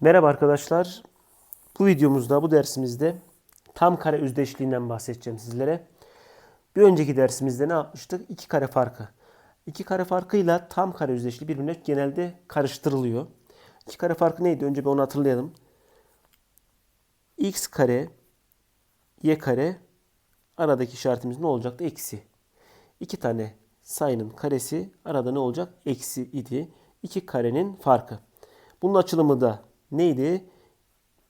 Merhaba arkadaşlar. Bu videomuzda, bu dersimizde tam kare özdeşliğinden bahsedeceğim sizlere. Bir önceki dersimizde ne yapmıştık? İki kare farkı. İki kare farkıyla tam kare özdeşliği birbirine genelde karıştırılıyor. İki kare farkı neydi? Önce bir onu hatırlayalım. x kare, y kare, aradaki işaretimiz ne olacaktı? Eksi. İki tane sayının karesi arada ne olacak? Eksi idi. İki karenin farkı. Bunun açılımı da neydi?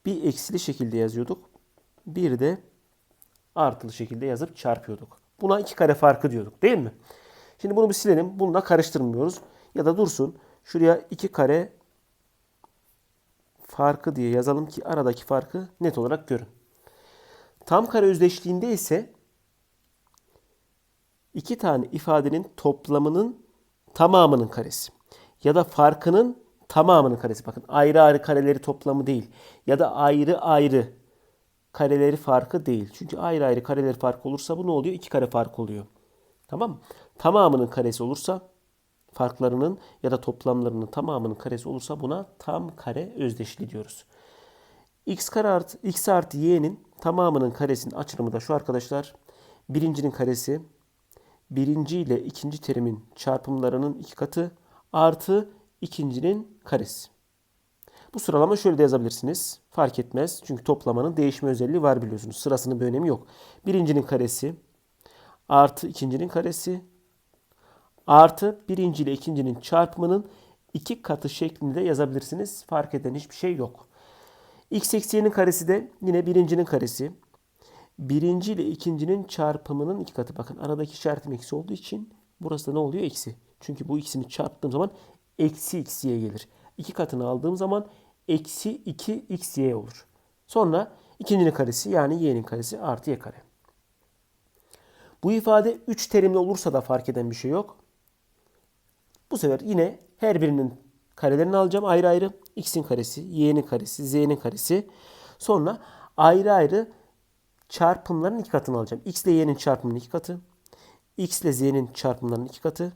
Bir eksili şekilde yazıyorduk. Bir de artılı şekilde yazıp çarpıyorduk. Buna iki kare farkı diyorduk değil mi? Şimdi bunu bir silelim. Bununla karıştırmıyoruz. Ya da dursun. Şuraya iki kare farkı diye yazalım ki aradaki farkı net olarak görün. Tam kare özdeşliğinde ise iki tane ifadenin toplamının tamamının karesi ya da farkının tamamının karesi. Bakın ayrı ayrı kareleri toplamı değil ya da ayrı ayrı kareleri farkı değil. Çünkü ayrı ayrı kareleri farkı olursa bu ne oluyor? İki kare fark oluyor. Tamam mı? Tamamının karesi olursa farklarının ya da toplamlarının tamamının karesi olursa buna tam kare özdeşliği diyoruz. x kare artı x artı y'nin tamamının karesinin açılımı da şu arkadaşlar. Birincinin karesi birinci ile ikinci terimin çarpımlarının iki katı artı ikincinin karesi. Bu sıralama şöyle de yazabilirsiniz. Fark etmez. Çünkü toplamanın değişme özelliği var biliyorsunuz. Sırasının bir önemi yok. Birincinin karesi artı ikincinin karesi artı birinci ile ikincinin çarpımının iki katı şeklinde yazabilirsiniz. Fark eden hiçbir şey yok. x eksi y'nin karesi de yine birincinin karesi. Birinci ile ikincinin çarpımının iki katı. Bakın aradaki işaretim eksi olduğu için burası da ne oluyor? Eksi. Çünkü bu ikisini çarptığım zaman eksi x y gelir. İki katını aldığım zaman eksi 2 x y olur. Sonra ikincinin karesi yani y'nin karesi artı y kare. Bu ifade 3 terimli olursa da fark eden bir şey yok. Bu sefer yine her birinin karelerini alacağım ayrı ayrı. x'in karesi, y'nin karesi, z'nin karesi. Sonra ayrı ayrı çarpımların iki katını alacağım. x ile y'nin çarpımının iki katı. x ile z'nin çarpımlarının iki katı.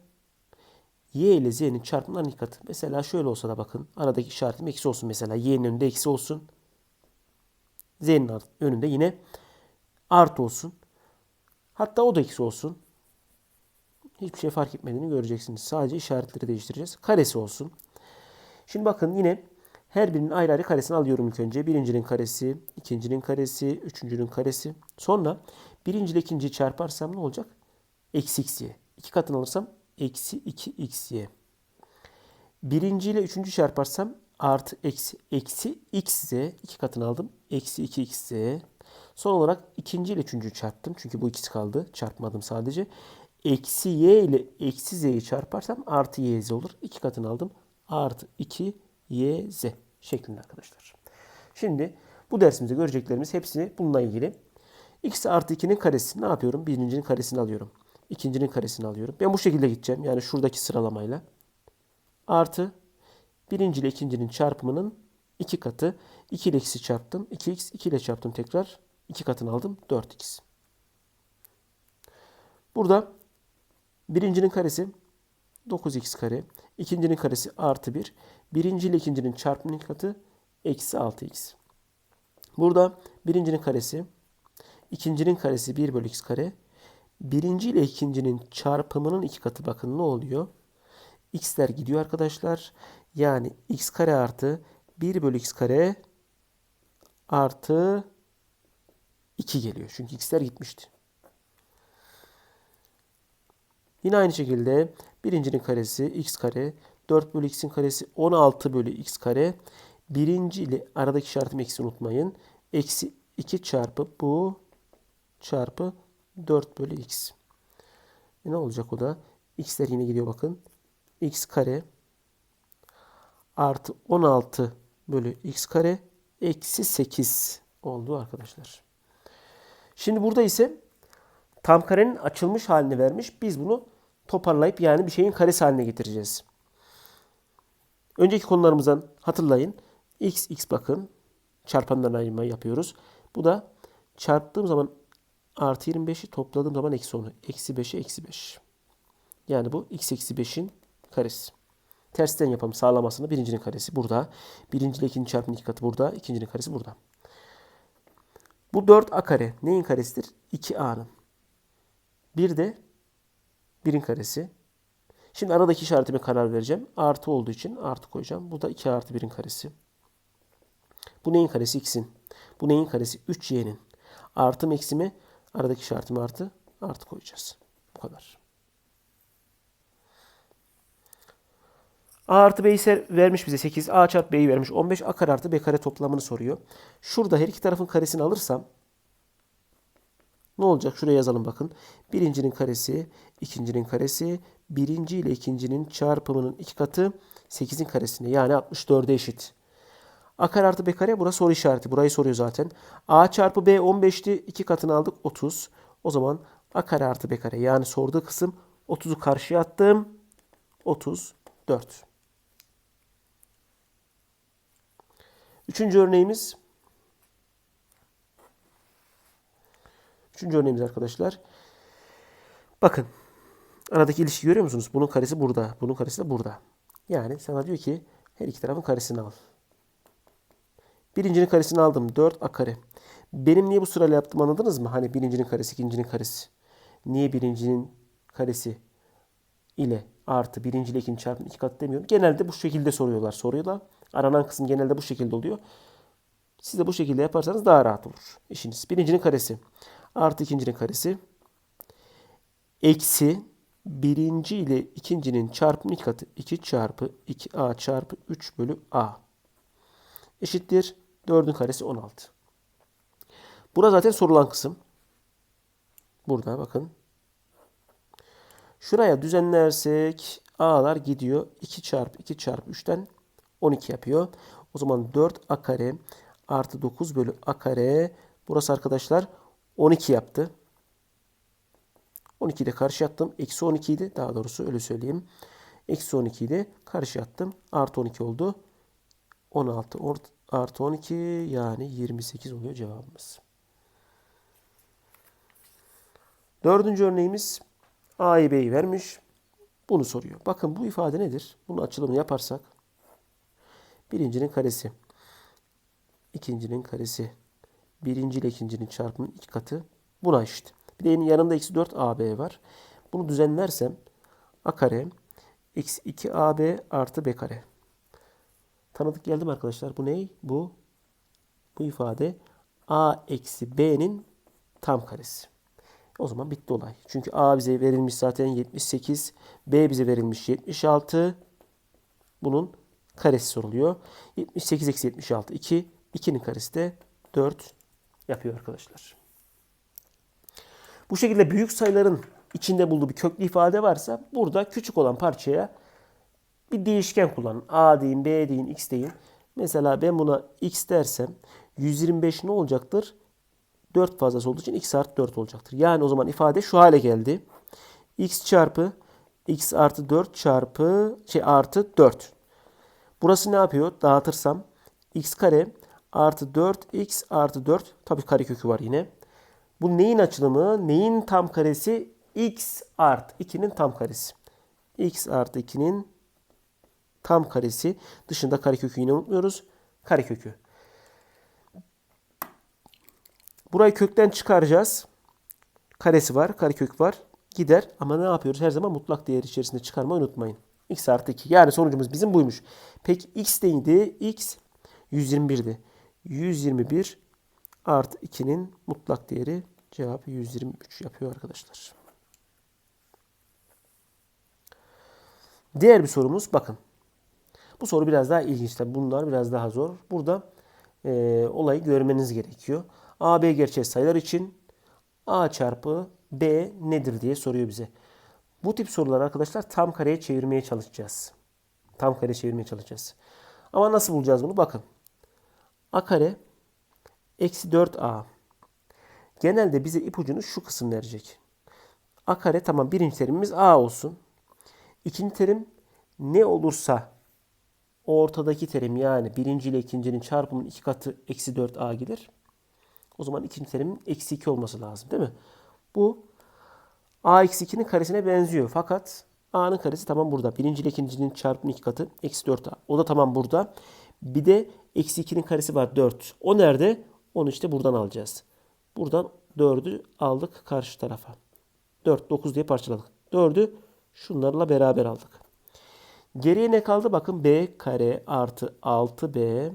Y ile z'nin çarpımlarının iki katı. Mesela şöyle olsa da bakın. Aradaki işaretim eksi olsun mesela. y'nin önünde eksi olsun. z'nin önünde yine artı olsun. Hatta o da eksi olsun. Hiçbir şey fark etmediğini göreceksiniz. Sadece işaretleri değiştireceğiz. Karesi olsun. Şimdi bakın yine her birinin ayrı ayrı karesini alıyorum ilk önce. Birincinin karesi, ikincinin karesi, üçüncünün karesi. Sonra birinci ile ikinciyi çarparsam ne olacak? Eksi xy. İki katını alırsam eksi 2 xy. Birinci ile üçüncü çarparsam artı eksi eksi xz. iki katını aldım. Eksi 2 xz. Son olarak ikinci ile üçüncüyü çarptım. Çünkü bu ikisi kaldı. Çarpmadım sadece. Eksi y ile eksi z'yi çarparsam artı yz olur. İki katını aldım. Artı 2 yz şeklinde arkadaşlar. Şimdi bu dersimizde göreceklerimiz hepsini bununla ilgili. x artı 2'nin karesi ne yapıyorum? Birincinin karesini alıyorum. İkincinin karesini alıyorum. Ben bu şekilde gideceğim. Yani şuradaki sıralamayla. Artı birinci ile ikincinin çarpımının iki katı. 2 ile x'i çarptım. 2x 2 ile çarptım tekrar. 2 katını aldım. 4x. Burada birincinin karesi 9x kare. İkincinin karesi artı 1. Birinci ile ikincinin çarpımının katı eksi 6x. Burada birincinin karesi, ikincinin karesi 1 bölü x kare. Birinci ile ikincinin çarpımının iki katı bakın ne oluyor? x'ler gidiyor arkadaşlar. Yani x kare artı 1 bölü x kare artı 2 geliyor. Çünkü x'ler gitmişti. Yine aynı şekilde birincinin karesi x kare 4 bölü x'in karesi 16 bölü x kare. Birinci ile aradaki işaretimi eksi unutmayın. Eksi 2 çarpı bu çarpı 4 bölü x. E ne olacak o da? x'ler yine gidiyor bakın. x kare artı 16 bölü x kare eksi 8 oldu arkadaşlar. Şimdi burada ise tam karenin açılmış halini vermiş. Biz bunu toparlayıp yani bir şeyin karesi haline getireceğiz. Önceki konularımızdan hatırlayın. X, X bakın. Çarpanlardan ayırmayı yapıyoruz. Bu da çarptığım zaman artı 25'i topladığım zaman eksi 10'u. Eksi 5'e eksi 5. Yani bu x eksi 5'in karesi. Tersten yapalım sağlamasını. Birincinin karesi burada. Birinci ile ikinci çarpımın iki katı burada. İkincinin karesi burada. Bu 4a kare neyin karesidir? 2a'nın. Bir de 1'in karesi. Şimdi aradaki işaretime karar vereceğim. Artı olduğu için artı koyacağım. Bu da 2 artı 1'in karesi. Bu neyin karesi? X'in. Bu neyin karesi? 3y'nin. Artı mı eksi mi? Aradaki işaretime artı. Artı koyacağız. Bu kadar. A artı B'yi vermiş bize 8. A çarpı B'yi vermiş 15. A kare artı B kare toplamını soruyor. Şurada her iki tarafın karesini alırsam ne olacak? Şuraya yazalım bakın. Birincinin karesi, ikincinin karesi, birinci ile ikincinin çarpımının iki katı 8'in karesine. Yani 64'e eşit. A kare artı B kare burası soru işareti. Burayı soruyor zaten. A çarpı B 15'ti. 2 katını aldık 30. O zaman A kare artı B kare. Yani sorduğu kısım 30'u karşıya attım. 34. Üçüncü örneğimiz. Üçüncü örneğimiz arkadaşlar. Bakın. Aradaki ilişki görüyor musunuz? Bunun karesi burada. Bunun karesi de burada. Yani sana diyor ki her iki tarafın karesini al. Birincinin karesini aldım. 4 a kare. Benim niye bu sırayla yaptım anladınız mı? Hani birincinin karesi, ikincinin karesi. Niye birincinin karesi ile artı birinci ile ikinci çarpımın iki katı demiyorum. Genelde bu şekilde soruyorlar. Soruyor da aranan kısım genelde bu şekilde oluyor. Siz de bu şekilde yaparsanız daha rahat olur işiniz. Birincinin karesi artı ikincinin karesi eksi birinci ile ikincinin çarpımı iki katı 2 çarpı 2a çarpı 3 bölü a eşittir 4'ün karesi 16. Bura zaten sorulan kısım. Burada bakın. Şuraya düzenlersek a'lar gidiyor. 2 çarpı 2 çarpı 3'ten 12 yapıyor. O zaman 4a kare artı 9 bölü a kare. Burası arkadaşlar 12 yaptı. 12'yi de karşı attım. Eksi 12 idi. Daha doğrusu öyle söyleyeyim. Eksi 12'yi de karşı attım. Artı 12 oldu. 16 ort- artı 12 yani 28 oluyor cevabımız. Dördüncü örneğimiz A'yı B'yi vermiş. Bunu soruyor. Bakın bu ifade nedir? Bunun açılımını yaparsak birincinin karesi, ikincinin karesi, birinci ile ikincinin çarpımının iki katı buna eşit. Bir de yanında eksi 4 AB var. Bunu düzenlersem A kare eksi 2 AB artı B kare. Tanıdık geldi mi arkadaşlar? Bu ne? Bu bu ifade A eksi B'nin tam karesi. O zaman bitti olay. Çünkü A bize verilmiş zaten 78. B bize verilmiş 76. Bunun karesi soruluyor. 78 eksi 76 2. 2'nin karesi de 4 yapıyor arkadaşlar. Bu şekilde büyük sayıların içinde bulduğu bir köklü ifade varsa burada küçük olan parçaya bir değişken kullanın. A deyin, B deyin, X deyin. Mesela ben buna X dersem 125 ne olacaktır? 4 fazlası olduğu için X artı 4 olacaktır. Yani o zaman ifade şu hale geldi. X çarpı X artı 4 çarpı şey artı 4. Burası ne yapıyor? Dağıtırsam X kare artı 4X artı 4. Tabii karekökü var yine. Bu neyin açılımı? Neyin tam karesi? X artı 2'nin tam karesi. X artı 2'nin tam karesi. Dışında karekökü yine unutmuyoruz. Karekökü. Burayı kökten çıkaracağız. Karesi var, karekök var. Gider ama ne yapıyoruz? Her zaman mutlak değer içerisinde çıkarmayı unutmayın. X artı 2. Yani sonucumuz bizim buymuş. Peki X neydi? X 121'di. 121 artı 2'nin mutlak değeri cevap 123 yapıyor arkadaşlar. Diğer bir sorumuz bakın. Bu soru biraz daha ilginç. Tabii bunlar biraz daha zor. Burada e, olayı görmeniz gerekiyor. A, B gerçel sayılar için A çarpı B nedir diye soruyor bize. Bu tip sorular arkadaşlar tam kareye çevirmeye çalışacağız. Tam kareye çevirmeye çalışacağız. Ama nasıl bulacağız bunu? Bakın. A kare eksi 4A. Genelde bize ipucunu şu kısım verecek. A kare tamam birinci terimimiz A olsun. İkinci terim ne olursa o ortadaki terim yani birinci ile ikincinin çarpımının iki katı eksi 4A gelir. O zaman ikinci terimin eksi 2 olması lazım değil mi? Bu A eksi 2'nin karesine benziyor. Fakat A'nın karesi tamam burada. Birinci ile ikincinin çarpımı iki katı. Eksi 4A. O da tamam burada. Bir de eksi 2'nin karesi var 4. O nerede? Onu işte buradan alacağız. Buradan 4'ü aldık karşı tarafa. 4, 9 diye parçaladık. 4'ü şunlarla beraber aldık. Geriye ne kaldı? Bakın b kare artı 6b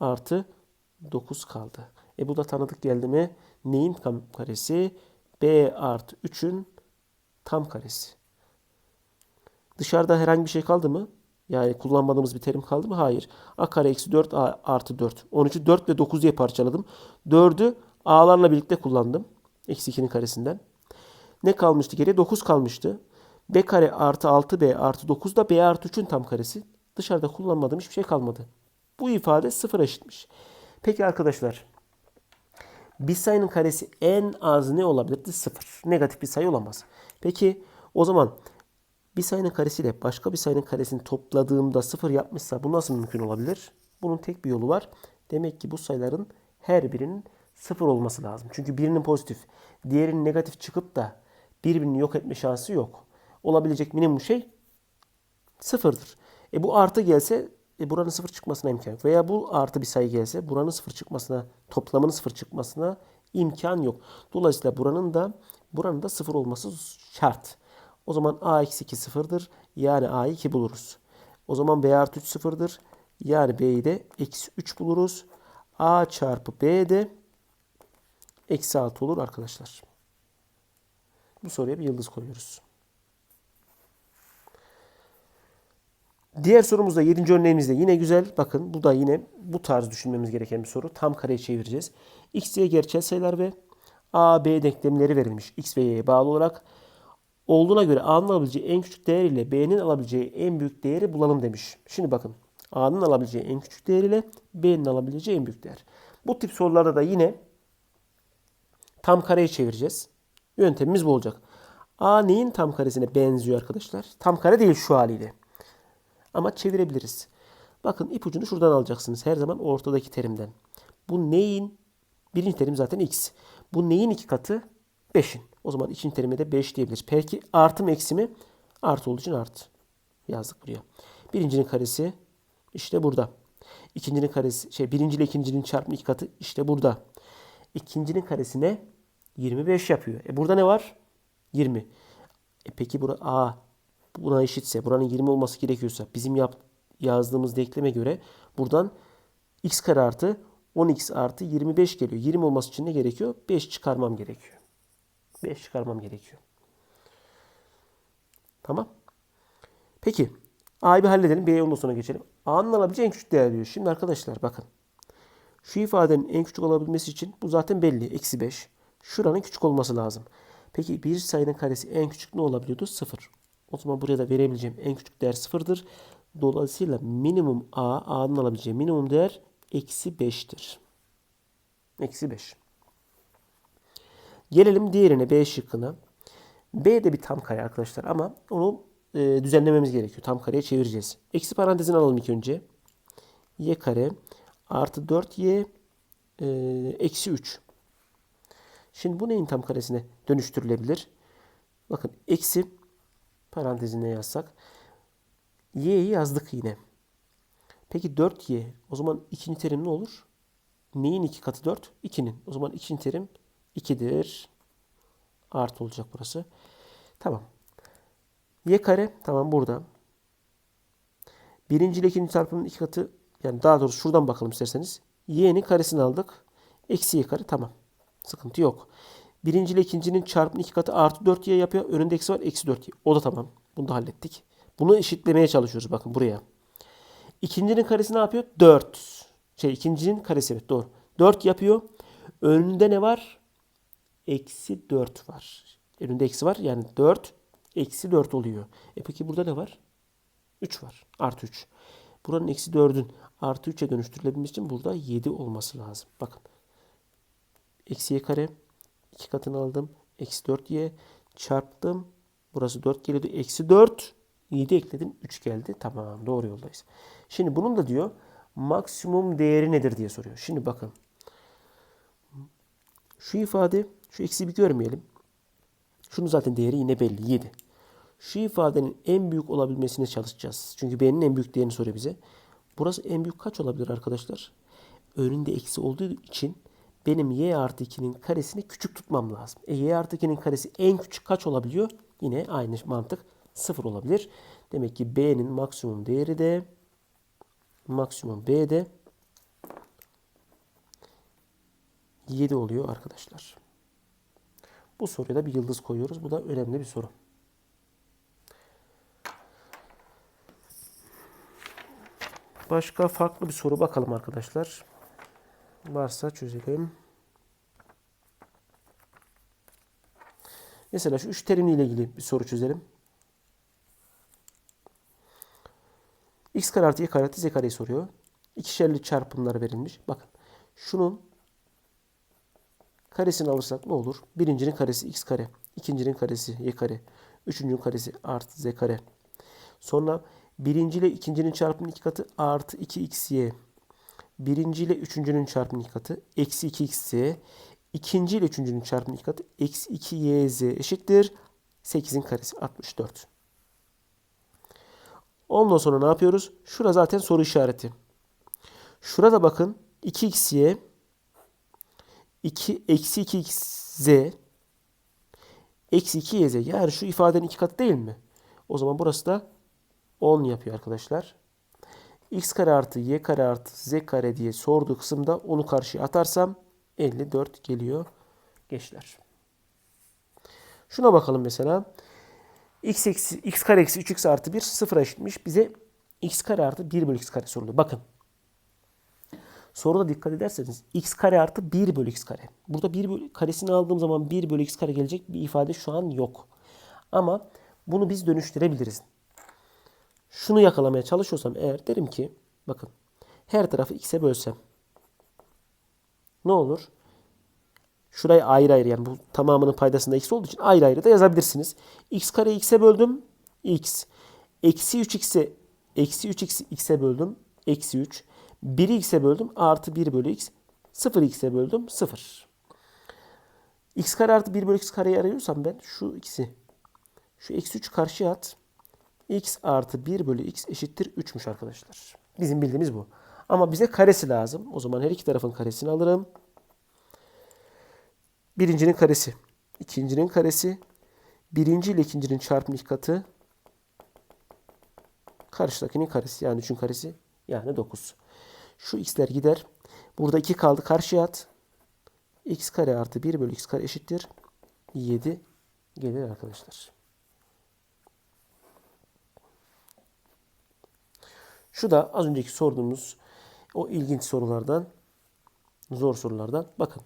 artı 9 kaldı. E bu da tanıdık geldi mi? Neyin tam karesi? b artı 3'ün tam karesi. Dışarıda herhangi bir şey kaldı mı? Yani kullanmadığımız bir terim kaldı mı? Hayır. a kare eksi 4 a artı 4. 13'ü 4 ve 9 diye parçaladım. 4'ü a'larla birlikte kullandım. Eksi 2'nin karesinden. Ne kalmıştı geriye? 9 kalmıştı. B kare artı 6b artı 9 da b artı 3'ün tam karesi. Dışarıda kullanmadığım hiçbir şey kalmadı. Bu ifade sıfır eşitmiş. Peki arkadaşlar. Bir sayının karesi en az ne olabilirdi? Sıfır. Negatif bir sayı olamaz. Peki o zaman bir sayının karesiyle başka bir sayının karesini topladığımda sıfır yapmışsa bu nasıl mümkün olabilir? Bunun tek bir yolu var. Demek ki bu sayıların her birinin sıfır olması lazım. Çünkü birinin pozitif, diğerinin negatif çıkıp da birbirini yok etme şansı yok. Olabilecek minimum şey sıfırdır. E bu artı gelse e buranın sıfır çıkmasına imkan yok. Veya bu artı bir sayı gelse buranın sıfır çıkmasına, toplamının sıfır çıkmasına imkan yok. Dolayısıyla buranın da buranın da sıfır olması şart. O zaman a eksi 2 sıfırdır. Yani a'yı 2 buluruz. O zaman b artı 3 sıfırdır. Yani b'yi de eksi 3 buluruz. a çarpı b de eksi 6 olur arkadaşlar. Bu soruya bir yıldız koyuyoruz. Diğer sorumuzda 7. örneğimizde yine güzel. Bakın bu da yine bu tarz düşünmemiz gereken bir soru. Tam kareye çevireceğiz. X, Y gerçel sayılar ve A, B denklemleri verilmiş. X ve Y'ye bağlı olarak. Olduğuna göre A'nın alabileceği en küçük değer ile B'nin alabileceği en büyük değeri bulalım demiş. Şimdi bakın A'nın alabileceği en küçük değer ile B'nin alabileceği en büyük değer. Bu tip sorularda da yine tam kareye çevireceğiz. Yöntemimiz bu olacak. A neyin tam karesine benziyor arkadaşlar? Tam kare değil şu haliyle. Ama çevirebiliriz. Bakın ipucunu şuradan alacaksınız. Her zaman ortadaki terimden. Bu neyin? Birinci terim zaten x. Bu neyin iki katı? 5'in. O zaman ikinci terime de 5 diyebiliriz. Peki artı mı eksi mi? Artı olduğu için artı. Yazdık buraya. Birincinin karesi işte burada. İkincinin karesi, şey birinci ile ikincinin çarpımı iki katı işte burada. İkincinin karesine 25 yapıyor. E burada ne var? 20. E peki bura A buna eşitse, buranın 20 olması gerekiyorsa bizim yap, yazdığımız denkleme göre buradan x kare artı 10x artı 25 geliyor. 20 olması için ne gerekiyor? 5 çıkarmam gerekiyor. 5 çıkarmam gerekiyor. Tamam. Peki. A'yı bir halledelim. B'ye ondan sonra geçelim. A'nın alabileceği en küçük değer diyor. Şimdi arkadaşlar bakın. Şu ifadenin en küçük olabilmesi için bu zaten belli. Eksi 5. Şuranın küçük olması lazım. Peki bir sayının karesi en küçük ne olabiliyordu? 0. O zaman buraya da verebileceğim en küçük değer 0'dır. Dolayısıyla minimum A, A'nın alabileceği minimum değer eksi 5'tir. Eksi 5. Gelelim diğerine B şıkkına. B de bir tam kare arkadaşlar ama onu e, düzenlememiz gerekiyor. Tam kareye çevireceğiz. Eksi parantezini alalım ilk önce. Y kare artı 4Y e, eksi 3. Şimdi bu neyin tam karesine dönüştürülebilir? Bakın eksi parantezine yazsak. Y'yi yazdık yine. Peki 4Y o zaman ikinci terim ne olur? Neyin iki katı 4? 2'nin. O zaman ikinci terim 2'dir. Artı olacak burası. Tamam. Y kare tamam burada. Birinci ile ikinci çarpımın iki katı yani daha doğrusu şuradan bakalım isterseniz. Y'nin karesini aldık. Eksi Y kare tamam. Sıkıntı yok. Birinci ile ikincinin çarpımı iki katı artı 4y yapıyor. Önünde eksi var eksi 4y. O da tamam. Bunu da hallettik. Bunu eşitlemeye çalışıyoruz bakın buraya. İkincinin karesi ne yapıyor? 4. Şey ikincinin karesi evet doğru. 4 yapıyor. Önünde ne var? Eksi 4 var. Önünde eksi var. Yani 4 eksi 4 oluyor. E peki burada ne var? 3 var. Artı 3. Buranın eksi 4'ün artı 3'e dönüştürülebilmesi için burada 7 olması lazım. Bakın. Eksi y kare 2 katını aldım. Eksi 4y çarptım. Burası 4 geliyordu. Eksi 4. 7 ekledim. 3 geldi. Tamam doğru yoldayız. Şimdi bunun da diyor maksimum değeri nedir diye soruyor. Şimdi bakın. Şu ifade şu eksi bir görmeyelim. Şunun zaten değeri yine belli. 7. Şu ifadenin en büyük olabilmesine çalışacağız. Çünkü b'nin en büyük değerini soruyor bize. Burası en büyük kaç olabilir arkadaşlar? Önünde eksi olduğu için benim y artı 2'nin karesini küçük tutmam lazım. E, y artı 2'nin karesi en küçük kaç olabiliyor? Yine aynı mantık 0 olabilir. Demek ki b'nin maksimum değeri de maksimum b'de 7 oluyor arkadaşlar. Bu soruya da bir yıldız koyuyoruz. Bu da önemli bir soru. Başka farklı bir soru bakalım arkadaşlar. Varsa çözelim. Mesela şu üç terimle ilgili bir soru çözelim. x kare artı y kare artı z kareyi soruyor. İkişerli çarpımlar verilmiş. Bakın şunun karesini alırsak ne olur? Birincinin karesi x kare. ikincinin karesi y kare. Üçüncünün karesi artı z kare. Sonra birinci ile ikincinin çarpımının iki katı artı 2xy. Birinci ile üçüncünün çarpımının iki katı eksi 2xy. İkinci ile üçüncünün çarpımının iki katı eksi 2yz eşittir. 8'in karesi 64. Ondan sonra ne yapıyoruz? Şura zaten soru işareti. Şurada bakın 2xy 2 eksi 2xz eksi 2yz yani şu ifadenin iki katı değil mi? O zaman burası da 10 yapıyor arkadaşlar. X kare artı y kare artı z kare diye sorduğu kısımda onu karşıya atarsam 54 geliyor gençler. Şuna bakalım mesela. x, eksi, x kare eksi 3x artı 1 sıfıra eşitmiş. Bize x kare artı 1 bölü x kare soruluyor. Bakın. Soruda dikkat ederseniz x kare artı 1 bölü x kare. Burada 1 bölü, karesini aldığım zaman 1 bölü x kare gelecek bir ifade şu an yok. Ama bunu biz dönüştürebiliriz. Şunu yakalamaya çalışıyorsam eğer derim ki bakın her tarafı x'e bölsem ne olur? Şurayı ayrı ayrı yani bu tamamının paydasında x olduğu için ayrı ayrı da yazabilirsiniz. x kare x'e böldüm. x. Eksi 3x'e eksi 3x'i x'e böldüm. Eksi 3. 1'i x'e böldüm. Artı 1 bölü x. 0 x'e böldüm. 0. x kare artı 1 bölü x kareyi arıyorsam ben şu x'i şu eksi 3 karşıya at. X artı 1 bölü x eşittir 3'müş arkadaşlar. Bizim bildiğimiz bu. Ama bize karesi lazım. O zaman her iki tarafın karesini alırım. Birincinin karesi. ikincinin karesi. Birinci ile ikincinin çarpım iki katı. Karşıdakinin karesi. Yani 3'ün karesi. Yani 9. Şu x'ler gider. Burada 2 kaldı. Karşıya at. x kare artı 1 bölü x kare eşittir. 7 gelir arkadaşlar. Şu da az önceki sorduğumuz o ilginç sorulardan, zor sorulardan. Bakın.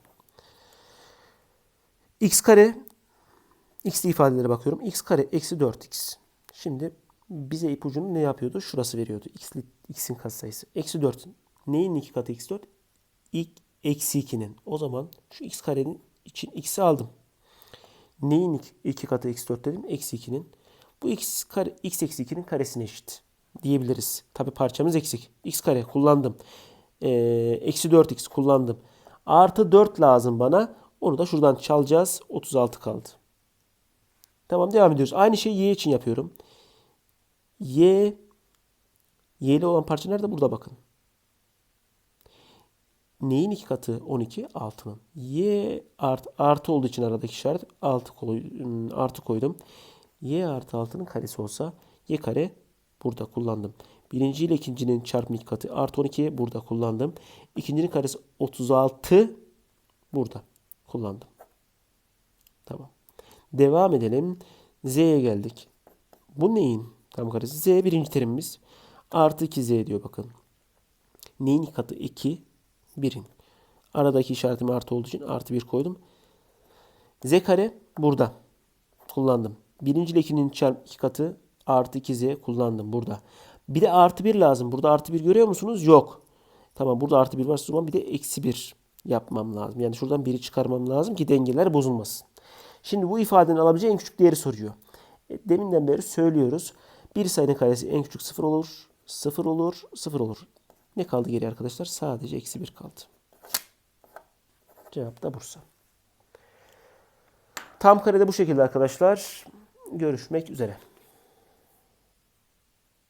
x kare, x ifadelere bakıyorum. x kare eksi 4x. Şimdi bize ipucunu ne yapıyordu? Şurası veriyordu. X'in katsayısı. Eksi 4. Neyin iki katı eksi 4? İlk eksi 2'nin. O zaman şu x karenin için x'i aldım. Neyin iki, iki katı eksi 4 dedim? Eksi 2'nin. Bu x, kare, x eksi 2'nin karesine eşit diyebiliriz. Tabi parçamız eksik. x kare kullandım. Ee, eksi 4x kullandım. Artı 4 lazım bana. Onu da şuradan çalacağız. 36 kaldı. Tamam devam ediyoruz. Aynı şeyi y için yapıyorum. y y'li olan parça nerede? Burada bakın. Neyin iki katı? 12. 6'nın. Y art, artı olduğu için aradaki işaret 6 koy, artı koydum. Y artı 6'nın karesi olsa y kare burada kullandım. Birinci ile ikincinin çarpımı iki katı artı 12 burada kullandım. İkincinin karesi 36 burada kullandım. Tamam. Devam edelim. Z'ye geldik. Bu neyin tam karesi? Z birinci terimimiz. Artı 2Z diyor bakın. Neyin katı? 2. 1'in. Aradaki işaretim artı olduğu için artı 1 koydum. Z kare burada. Kullandım. Birinci ile ikinin çarpı iki katı artı 2z kullandım burada. Bir de artı 1 lazım. Burada artı 1 görüyor musunuz? Yok. Tamam burada artı 1 var. O zaman bir de eksi 1 yapmam lazım. Yani şuradan 1'i çıkarmam lazım ki dengeler bozulmasın. Şimdi bu ifadenin alabileceği en küçük değeri soruyor. E, deminden beri söylüyoruz. Bir sayının karesi en küçük 0 olur. 0 olur. 0 olur. Ne kaldı geri arkadaşlar? Sadece eksi 1 kaldı. Cevap da Bursa. Tam karede bu şekilde arkadaşlar. Görüşmek üzere.